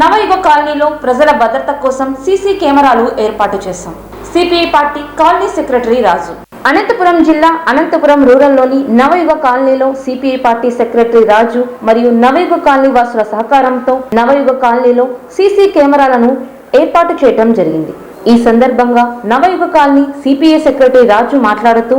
నవయుగ కాలనీలో ప్రజల భద్రత కోసం సీసీ కెమెరాలు ఏర్పాటు చేశాం. CPI party colony secretary Raju. Anantapur జిల్లా అనంతపురం రూరల్లోని నవయుగ కాలనీలో సిపిఐ పార్టీ సెక్రటరీ రాజు మరియు నవయుగ కాలనీ వాసుల సహకారంతో నవయుగ కాలనీలో సీసీ కెమెరాలను ఏర్పాటు చేయడం జరిగింది. ఈ సందర్భంగా Navayuga colony CPI secretary Raju మాట్లాడుతూ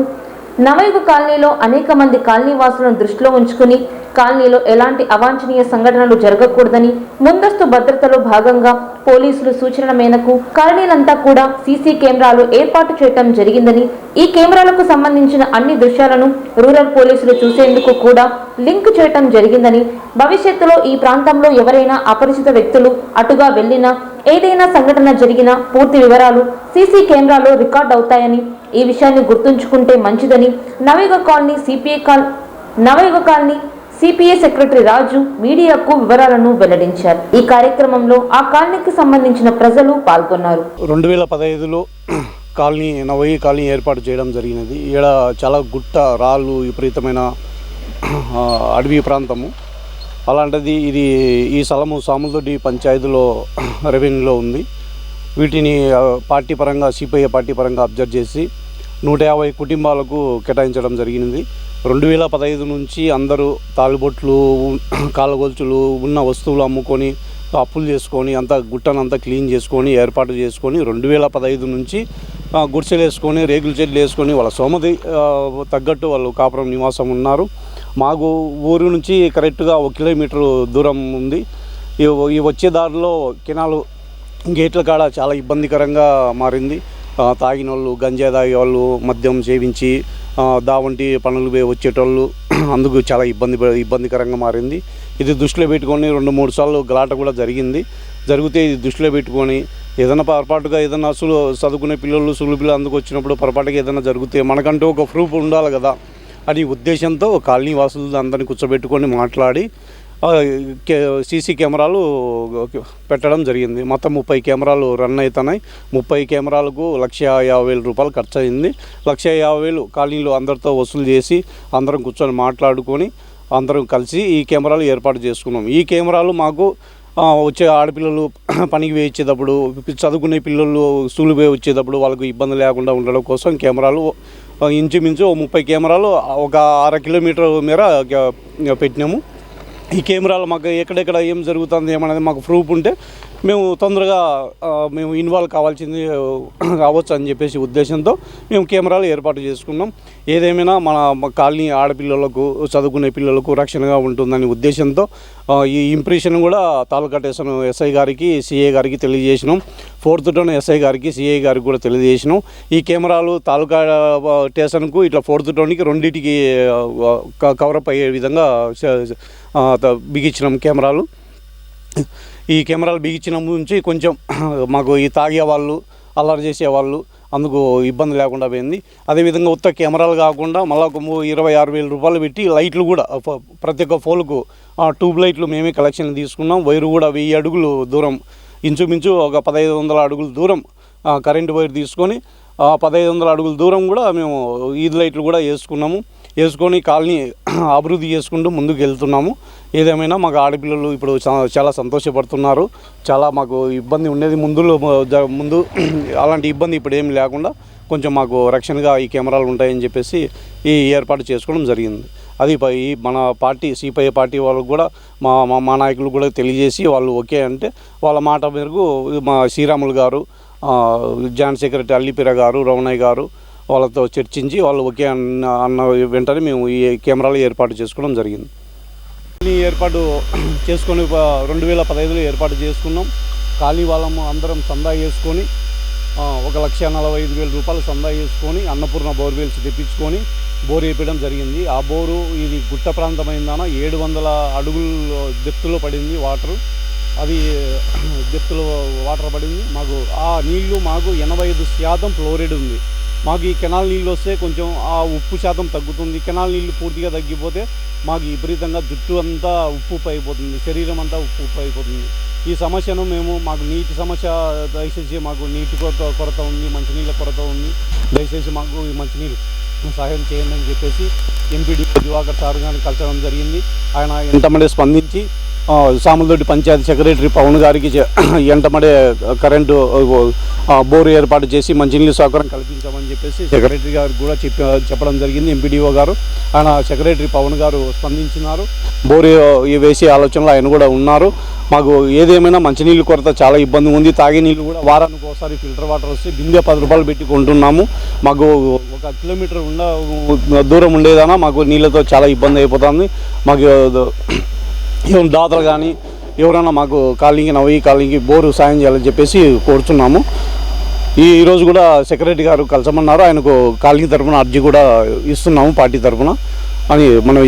నవయుగ కాలనీలో అనేక మంది కాలనీ వాసులను దృష్టిలో ఉంచుకుని కాలనీలో ఎలాంటి అవాంఛనీయ సంఘటనలు జరగకూడదని ముందస్తు భద్రతలో భాగంగా పోలీసులు సూచన మేరకు కాలనీలంతా కూడా సీసీ కెమెరాలు ఏర్పాటు చేయటం జరిగిందని ఈ కెమెరాలకు సంబంధించిన అన్ని దృశ్యాలను రూరల్ పోలీసులు చూసేందుకు కూడా లింక్ చేయటం జరిగిందని భవిష్యత్తులో ఈ ప్రాంతంలో ఎవరైనా అపరిచిత వ్యక్తులు అటుగా వెళ్ళినా ఏదైనా సంఘటన జరిగినా పూర్తి వివరాలు సీసీ కెమెరాలో రికార్డ్ అవుతాయని ఈ విషయాన్ని గుర్తుంచుకుంటే మంచిదని Navayuga colony CPI call Navayuga colony CPI secretary Raju మీడియాకు వివరాలను వెల్లడించారు. ఈ కార్యక్రమంలో ఆ కాలనీకి సంబంధించిన ప్రజలు పాల్గొన్నారు. రెండు వేల పదహైదులో కాలనీ నవయ్యి కాలనీ ఏర్పాటు చేయడం జరిగినది. ఇక్కడ చాలా గుట్ట రాళ్ళు విపరీతమైన అడవి ప్రాంతము. అలాంటిది ఇది ఈ స్థలము సాములదొడ్డి పంచాయతీలో రెవెన్యూలో ఉంది. వీటిని పార్టీ పరంగా సిపిఐ పార్టీ పరంగా అబ్జర్వ్ చేసి నూట యాభై కుటుంబాలకు కేటాయించడం జరిగింది రెండు వేల పదహైదు నుంచి అందరూ తాలిబొట్లు కాలగొలుచులు ఉన్న వస్తువులు అమ్ముకొని అప్పులు చేసుకొని అంతా గుట్టనంతా క్లీన్ చేసుకొని ఏర్పాటు చేసుకొని రెండు వేల పదహైదు నుంచి గుడిసెలు వేసుకొని రేగుల చెట్లు వేసుకొని వాళ్ళ సోమది తగ్గట్టు వాళ్ళు కాపురం నివాసం ఉన్నారు. మాకు ఊరు నుంచి కరెక్ట్గా ఒక కిలోమీటర్ దూరం ఉంది. ఈ వచ్చే దారిలో కెనాలు గేట్ల కాడ చాలా ఇబ్బందికరంగా మారింది. తాగిన వాళ్ళు గంజా తాగే వాళ్ళు మద్యం సేవించి దావంటి పనులు వచ్చేటోళ్ళు అందుకు చాలా ఇబ్బంది ఇబ్బందికరంగా మారింది. ఇది దృష్టిలో పెట్టుకొని రెండు మూడు సార్లు గలాట కూడా జరిగింది. జరిగితే ఇది దృష్టిలో పెట్టుకొని ఏదైనా పొరపాటుగా ఏదైనా అసలు చదువుకునే పిల్లలు సులు పిల్లలు అందుకు వచ్చినప్పుడు పొరపాటుగా ఏదైనా జరిగితే మనకంటూ ఒక ప్రూఫ్ ఉండాలి కదా. అని ఉద్దేశంతో కాలనీ వాసులు అందరిని కూర్చోబెట్టుకొని మాట్లాడి సీసీ కెమెరాలు పెట్టడం జరిగింది. మొత్తం ముప్పై కెమెరాలు రన్ అవుతున్నాయి ముప్పై కెమెరాలకు లక్ష యాభై వేల రూపాయలు ఖర్చు అయింది లక్ష యాభై వేలు కాలనీలో అందరితో వసూలు చేసి అందరం కూర్చొని మాట్లాడుకొని అందరం కలిసి ఈ కెమెరాలు ఏర్పాటు చేసుకున్నాం. ఈ కెమెరాలు మాకు వచ్చే ఆడపిల్లలు పనికి వేయించేటప్పుడు చదువుకునే పిల్లలు స్కూల్ పోయి వచ్చేటప్పుడు వాళ్ళకు ఇబ్బంది లేకుండా ఉండడం కోసం కెమెరాలు ఇంచుమించు ముప్పై కెమెరాలు ఒక అర కిలోమీటర్ మేర పెట్టినాము. ఈ కెమెరాలు మాకు ఎక్కడెక్కడ ఏం జరుగుతుంది ఏమనేది మాకు ప్రూఫ్ ఉంటే మేము తొందరగా మేము ఇన్వాల్వ్ కావాల్సింది కావచ్చు అని చెప్పేసి ఉద్దేశంతో మేము కెమెరాలు ఏర్పాటు చేసుకున్నాం. ఏదేమైనా మన కాలనీ ఆడపిల్లలకు చదువుకునే పిల్లలకు రక్షణగా ఉంటుందని ఉద్దేశంతో ఈ ఇంప్రెషన్ కూడా తాలూకా స్టేషన్ ఎస్ఐ గారికి సిఏ గారికి తెలియజేసినాం. ఫోర్త్ టౌన్ ఎస్ఐ గారికి సిఐ గారికి కూడా తెలియజేసినాం. ఈ కెమెరాలు తాలూకా స్టేషన్కు ఇట్లా ఫోర్త్ టౌన్కి రెండింటికి కవరప్ అయ్యే విధంగా బిగించినాం కెమెరాలు. ఈ కెమెరాలు బిగించిన నుంచి కొంచెం మాకు ఈ తాగే వాళ్ళు అల్లరి చేసే వాళ్ళు అందుకు ఇబ్బంది లేకుండా పోయింది. అదేవిధంగా ఉత్త కెమెరాలు కాకుండా మళ్ళీ ఒక ఇరవై ఆరు వేల రూపాయలు పెట్టి లైట్లు కూడా ప్రతి ఒక్క ఫోన్కు ట్యూబ్ లైట్లు మేమే కలెక్షన్ తీసుకున్నాం. వైరు కూడా వెయ్యి అడుగులు దూరం ఇంచుమించు ఒక పదహైదు వందల అడుగుల దూరం కరెంటు వైర్ తీసుకొని పదహైదు వందల అడుగుల దూరం కూడా మేము ఈద్ లైట్లు కూడా వేసుకున్నాము. వేసుకొని కాలనీ అభివృద్ధి చేసుకుంటూ ముందుకు వెళ్తున్నాము. ఏదేమైనా మాకు ఆడపిల్లలు ఇప్పుడు చాలా సంతోషపడుతున్నారు. చాలా మాకు ఇబ్బంది ఉండేది. ముందులో ముందు అలాంటి ఇబ్బంది ఇప్పుడు ఏమి లేకుండా కొంచెం మాకు రక్షణగా ఈ కెమెరాలు ఉంటాయని చెప్పేసి ఈ ఏర్పాటు చేసుకోవడం జరిగింది. అది ప- ఈ మన పార్టీ సిపిఐ పార్టీ వాళ్ళకు కూడా మా మా మా నాయకులు కూడా తెలియజేసి వాళ్ళు ఓకే అంటే వాళ్ళ మాట మేరకు మా శ్రీరాములు గారు జాయింట్ సెక్రటరీ అల్లిపిర గారు రమణయ్య గారు వాళ్ళతో చర్చించి వాళ్ళు ఓకే అన్న అన్న వెంటనే మేము ఈ కెమెరాలు ఏర్పాటు చేసుకోవడం జరిగింది. ఈ ఏర్పాటు చేసుకొని ప- రెండు వేల పదహైదులో ఏర్పాటు చేసుకున్నాం. ఖాళీ వాళ్ళము అందరం సందా చేసుకొని ఒక లక్ష నలభై ఐదు వేల రూపాయలు సందా చేసుకొని అన్నపూర్ణ బోర్వెల్స్ తెప్పించుకొని బోర్ వేయడం జరిగింది. ఆ బోరు ఇది గుట్ట ప్రాంతమైందాన ఏడు వందల అడుగులు దెప్తులో పడింది వాటర్. అది దెప్తులో వాటర్ పడింది. మాకు ఆ నీళ్ళు మాకు ఎనభై ఐదు శాతం ఫ్లోరైడ్ ఉంది. మాకు ఈ కెనాల్ నీళ్ళు వస్తే కొంచెం ఆ ఉప్పు శాతం తగ్గుతుంది. కెనాల్ నీళ్ళు పూర్తిగా తగ్గిపోతే మాకు విపరీతంగా జుట్టు అంతా ఉప్పు అయిపోతుంది. శరీరం అంతా ఉప్పు అయిపోతుంది. ఈ సమస్యను మేము మాకు నీటి సమస్య దయచేసి మాకు నీటి కొరత కొరత ఉంది మంచినీళ్ళ కొరత ఉంది. దయచేసి మాకు ఈ మంచినీళ్ళు సహాయం చేయండి అని చెప్పేసి ఎంపీడీ దివాకర్ సార్ గారిని కలచడం జరిగింది. ఆయన ఎంతమంది స్పందించి సామలదొడ్డి పంచాయతీ సెక్రటరీ పవన్ గారికి ఎంటమడే కరెంటు బోరు ఏర్పాటు చేసి మంచినీళ్ళ సౌకర్యం కల్పించామని చెప్పేసి సెక్రటరీ గారికి కూడా చెప్ప చెప్పడం జరిగింది ఎంపీడీఓ గారు. ఆయన సెక్రటరీ పవన్ గారు స్పందించినారు. బోరు వేసే ఆలోచనలో ఆయన కూడా ఉన్నారు. మాకు ఏదేమైనా మంచినీళ్ళు కొరత చాలా ఇబ్బంది ఉంది. తాగే నీళ్ళు కూడా వారానికి ఒకసారి ఫిల్టర్ వాటర్ వస్తే బిందె పది రూపాయలు పెట్టి కొంటున్నాము. మాకు ఒక కిలోమీటర్ ఉన్న దూరం ఉండేదానా మాకు నీళ్ళతో చాలా ఇబ్బంది అయిపోతుంది. మాకు దాతలు కానీ ఎవరైనా మాకు కాలింగ్కి నవ్వి కాలింగ్కి బోరు సాయం చేయాలని చెప్పేసి కోరుతున్నాము ఈ ఈరోజు కూడా సెక్రటరీ గారు కలసమన్నారు. ఆయనకు కాలనీ తరఫున అర్జీ కూడా ఇస్తున్నాము పార్టీ తరఫున అని మనం